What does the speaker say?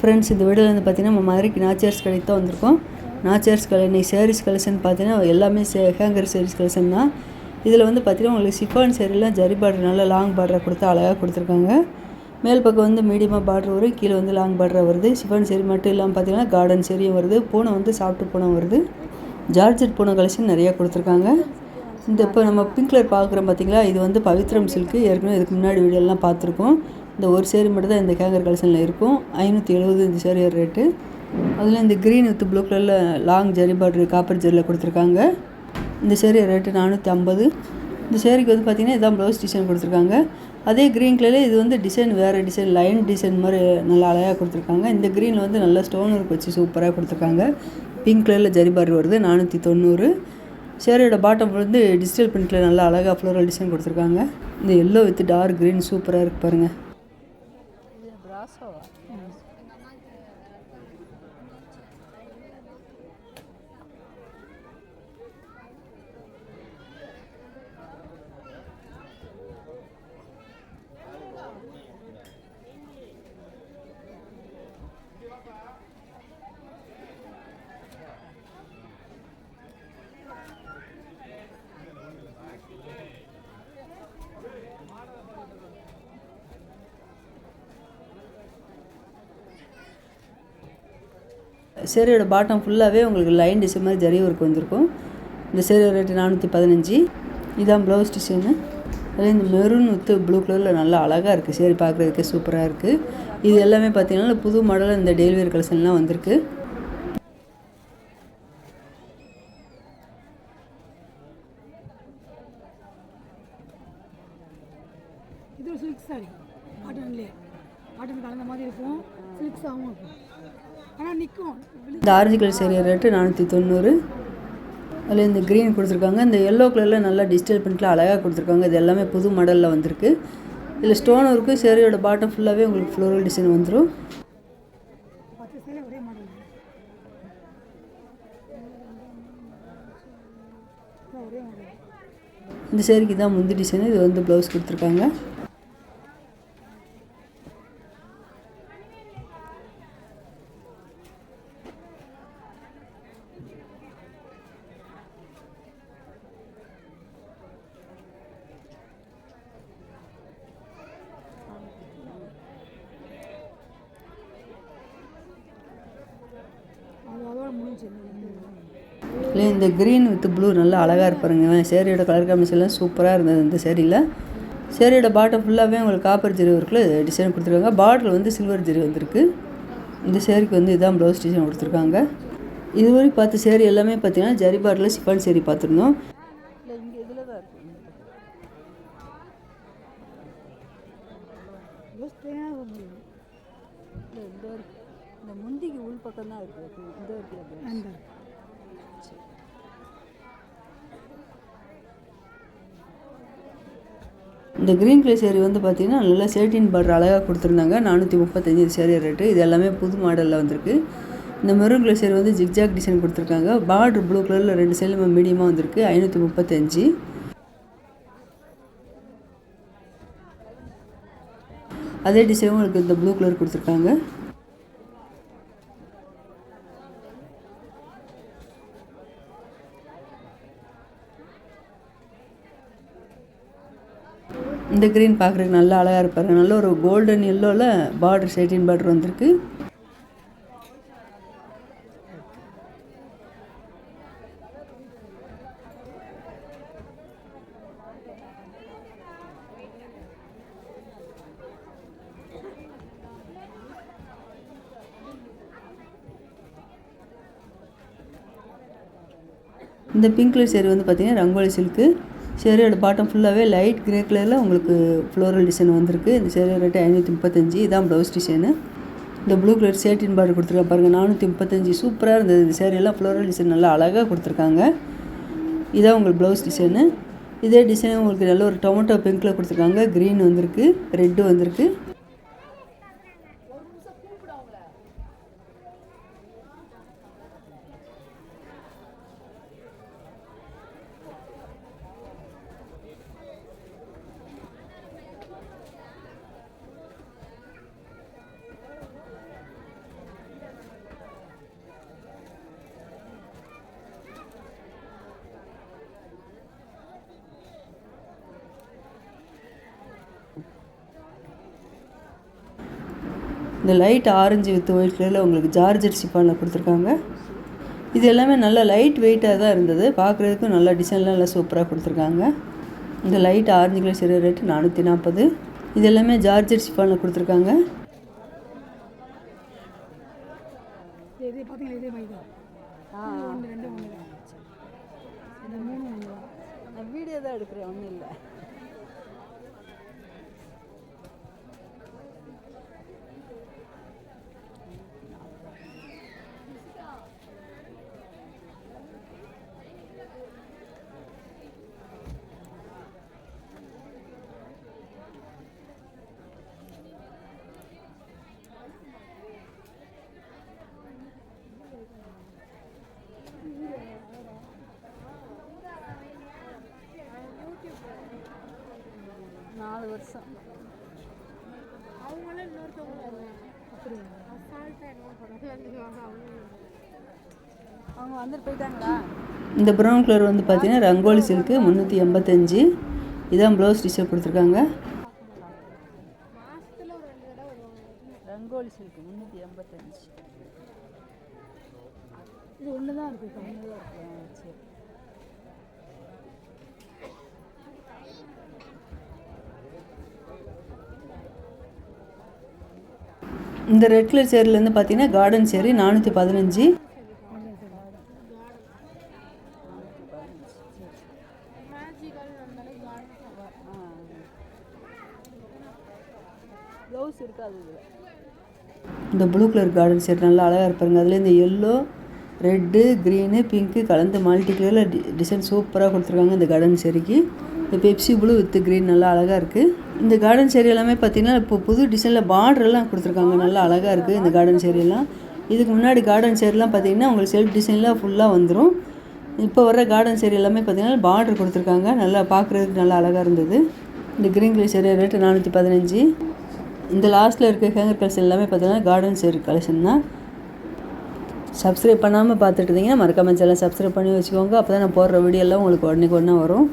Friends இந்த வீடியோவில் வந்து பார்த்திங்கன்னா நம்ம மதுரைக்கு நாச்சியார்ஸ் கடைக்கு தான் வந்திருக்கோம். நாச்சியார்ஸ் கடை இன்னைக்கு சேரீஸ் கலெக்ஷன் பார்த்தீங்கன்னா எல்லாமே சே ஹேங்கர் சேரீஸ் கலெக்ஷன் தான். இதில் வந்து பார்த்திங்கன்னா உங்களுக்கு சிஃபான் சேரீலாம் ஜரி பார்டர் நல்லா லாங் பார்டரை கொடுத்து அழகாக கொடுத்துருக்காங்க. மேல் பக்கம் வந்து மீடியமாக பார்டர் வரும் கீழே வந்து லாங் பார்டராக வருது. சிஃபான் சேரீ மட்டும் இல்லாமல் பார்த்திங்கன்னா கார்டன் சேரியும் வருது. பூனை வந்து சாப்பிட்டு பூனை வருது. ஜார்ஜெட் பூனை கலெக்ஷன் நிறையா கொடுத்துருக்காங்க. இந்த இப்போ நம்ம பிங்க் கலர் பார்க்குறோம் பார்த்தீங்களா இது வந்து பவித்ரம் சில்க்கு ஏற்கனவே இதுக்கு முன்னாடி வீடியோலாம் பார்த்துருக்கோம் இந்த ஒரு சேரீ மட்டும் தான் இந்த கேங்கர் கலெக்ஷனில் இருக்கும். ஐநூற்றி எழுபது இந்த சேரீ ரேட்டு அதில் இந்த க்ரீன் வித் ப்ளூ கலரில் லாங் ஜெரி பார்டர் காப்பர் ஜெரியில் கொடுத்துருக்காங்க. இந்த சேரீ ரேட்டு நானூற்றி ஐம்பது. இந்த சேரீக்கு வந்து பார்த்திங்கன்னா இதான் ப்ளவுஸ் டிசைன் கொடுத்துருக்காங்க. அதே க்ரீன் கலரில் இது வந்து டிசைன் வேறு டிசைன் லைன் டிசைன் மாதிரி நல்லா அழகாக கொடுத்துருக்காங்க. இந்த க்ரீனில் வந்து நல்லா ஸ்டோன் ஒர்க் வச்சு சூப்பராக கொடுத்துருக்காங்க. பிங்க் கலரில் ஜரி பார்டர் வருது நானூற்றி தொண்ணூறு. சேரீயோட பாட்டம் வந்து டிஜிட்டல் பிரிண்டில் நல்லா அழகாக ஃப்ளோரல் டிசைன் கொடுத்துருக்காங்க. இந்த எல்லோ வித் டார்க் க்ரீன் சூப்பராக இருக்கு பாருங்கள் சேரீயோட பாட்டம் ஃபுல்லாகவே உங்களுக்கு லைன் டிசைன் மாதிரி ஜரி ஒர்க் வந்திருக்கும். இந்த சேரீ ரேட்டு நானூற்றி பதினஞ்சு. இதான் ப்ளவுஸ் டிசைனு அதில் இந்த மெரூன் வித்து ப்ளூ கலரில் நல்லா அழகாக இருக்குது சரி பார்க்குறதுக்கே சூப்பராக இருக்குது இது எல்லாமே பார்த்தீங்கன்னா புது மாடலில் இந்த டெலிவரி கலெக்ஷன்லாம் வந்திருக்கு. இது ஒரு சில்க் சாரி காட்டன்லேயே காட்டன் கலந்த மாதிரி இருக்கும். சில்க்ஸாகவும் இருக்கும். இந்த ஆரஞ்சு கலர் சேரீ ரேட்டு நானூற்றி தொண்ணூறு. அதில் இந்த க்ரீன் கொடுத்துருக்காங்க. இந்த எல்லோ கலரில் நல்லா டிஜிட்டல் பிரிண்டில் அழகாக கொடுத்துருக்காங்க. இது எல்லாமே புது மாடலில் வந்திருக்கு. இதில் ஸ்டோன் ஒர்க்கு சேரீயோட பாட்டம் ஃபுல்லாகவே உங்களுக்கு ஃப்ளோரல் டிசைன் வந்துடும் இந்த சேரீக்கு தான் முந்தி டிசைன் இது வந்து ப்ளவுஸ் கொடுத்துருக்காங்க. இல்லை இந்த க்ரீன் வித் ப்ளூ நல்லா அழகாக இருப்பாருங்க சேரீயோட கலர் காம்பினேஷன்லாம் சூப்பராக இருந்தது இந்த சேரீயில். சேரீயோட பாட்டம் ஃபுல்லாகவே உங்களுக்கு காப்பர் ஜெரி ஒர்க்கில் டிசைன் கொடுத்துருக்காங்க. பார்டர் வந்து சில்வர் ஜெரி வந்திருக்கு. இந்த சேரீக்கு வந்து இதான் ப்ளவுஸ் டிசைன் கொடுத்துருக்காங்க. இதுவரை பார்த்த சேரீ எல்லாமே பார்த்தீங்கன்னா ஜரி பார்டரில் சிஃபான் சேரீ பார்த்துருந்தோம். இல்லை இங்கே இதில் தான் இருக்கு. யோசித்தேன் முடியும் இல்லை இந்த இந்த முந்திக்கு உள் பக்கம் தான் இருக்குது இந்த இருக்குது அந்த இந்த க்ரீன் கலர் சேரீ வந்து பார்த்தீங்கன்னா நல்லா சேட்டின் பார்டர் அழகாக கொடுத்துருந்தாங்க. நானூற்றி முப்பத்தஞ்சு சேரீ ரேட்டு இது எல்லாமே புது மாடலில் வந்திருக்கு. இந்த மெரூன் கலர் சேரீ வந்து ஜிக்ஜாக் டிசைன் கொடுத்துருக்காங்க. பார்டர் ப்ளூ கலரில் ரெண்டு சைடுமே மீடியமாக வந்திருக்கு. ஐநூற்றி முப்பத்தஞ்சு. அதே டிசைனும் உங்களுக்கு இந்த ப்ளூ கலர் கொடுத்துருக்காங்க. இந்த க்ரீன் பார்க்குறதுக்கு நல்லா அழகாக இருப்பாரு. நல்ல ஒரு கோல்டன் எல்லோவில் பார்டர் செட்டின் பார்டர் வந்திருக்கு. இந்த பிங்க் கலர் சேரீ வந்து பார்த்தீங்கன்னா ரங்கோலி சில்க்கு சேரீயோட பாட்டம் ஃபுல்லாகவே லைட் கிரே கலரில் உங்களுக்கு ஃப்ளோரல் டிசைன் வந்திருக்கு. இந்த சேரீ ரேட்டு ஐநூற்றி முப்பத்தஞ்சு இதான் ப்ளவுஸ் டிசைனு இந்த ப்ளூ கலர் சேட்டின் பார்டர் கொடுத்துருக்கா பாருங்கள் நானூற்றி முப்பத்தஞ்சு. சூப்பராக இருந்தது. இந்த சேரீலாம் ஃப்ளோரல் டிசைன் நல்லா அழகாக கொடுத்துருக்காங்க. இதான் உங்களுக்கு ப்ளவுஸ் டிசைனு இதே டிசைன் உங்களுக்கு நல்ல ஒரு டொமேட்டோ பிங்க்கில் கொடுத்துருக்காங்க. க்ரீன் வந்திருக்கு ரெட்டு வந்திருக்கு. இந்த லைட் ஆரஞ்சு வித் ஒயிட் கலரில் உங்களுக்கு ஜார்ஜெட் சிப்பானில் கொடுத்துருக்காங்க. இது எல்லாமே நல்ல லைட் வெயிட்டாக தான் இருந்தது. பார்க்குறதுக்கும் நல்ல டிசைன்லாம் நல்லா சூப்பராக கொடுத்துருக்காங்க. இந்த லைட் ஆரஞ்சு கலர் சரி ரேட்டு நானூற்றி நாற்பது இது எல்லாமே ஜார்ஜெட் சிப்பானில் கொடுத்துருக்காங்க. வீடியோ தான். எடுக்கிறேன் ஒன்றும் இல்லை. நாலு வருஷம். இன்னொருத்தவங்க அவங்க. வந்துட்டு போயிட்டாங்களா? இந்த ப்ரௌன் கலர் வந்து பார்த்தீங்கன்னா ரங்கோலி சில்க்கு முந்நூற்றி எண்பத்தஞ்சு. இதான் ப்ளவுஸ் டிஷர்ட் கொடுத்துருக்காங்க. மாதத்தில் ஒரு ரெண்டு தடவை வருவாங்க. ரங்கோலி சில்க்கு முந்நூற்றி எண்பத்தஞ்சு. இது ஒன்று தான் இருக்குது சரி. இந்த ரெட் கலர் சேரிலேருந்து பார்த்தீங்கன்னா கார்டன் சேரி நானூற்றி பதினஞ்சு. இந்த ப்ளூ கலர் கார்டன் செட் நல்லா அழகாக இருப்பாருங்க அதில் இந்த எல்லோ ரெட்டு க்ரீனு பிங்க்கு கலந்து மல்டி கலரில் டிசைன் சூப்பராக கொடுத்துருக்காங்க இந்த கார்டன் சரிக்கு இந்த பெப்சி ப்ளூ வித் க்ரீன் நல்லா அழகாக இருக்குது இந்த கார்டன் சேரி எல்லாமே பார்த்தீங்கன்னா இப்போ புது டிசைனில் பார்டர்லாம் கொடுத்துருக்காங்க. நல்லா அழகாக இருக்குது இந்த கார்டன் சேரியெல்லாம் இதுக்கு முன்னாடி கார்டன் சேரிலாம் பார்த்தீங்கன்னா உங்களுக்கு செல்ஃப் டிசைன்லாம் ஃபுல்லாக வந்துடும் இப்போ வர கார்டன் சேரி எல்லாமே பார்த்தீங்கன்னா பார்டர் கொடுத்துருக்காங்க. நல்லா பார்க்குறதுக்கு நல்லா அழகாக இருந்தது. இந்த க்ரீன் கலர் சேரி ரேட்டு நானூற்றி பதினஞ்சு. இந்த லாஸ்ட்டில் இருக்க ஹேங்கர் கலெக்ஷன் எல்லாமே பார்த்தீங்கன்னா கார்டன் சேரி கலெக்ஷன் தான். சப்ஸ்கிரைப் பண்ணாமல் பார்த்துட்டு இருந்தீங்கன்னா மறக்காமல் சேனல் சப்ஸ்கிரைப் பண்ணி வச்சுக்கோங்க. அப்போ தான் நான் போடுற வீடியோலாம் எல்லாம் உங்களுக்கு உடனே உடனே வரும்.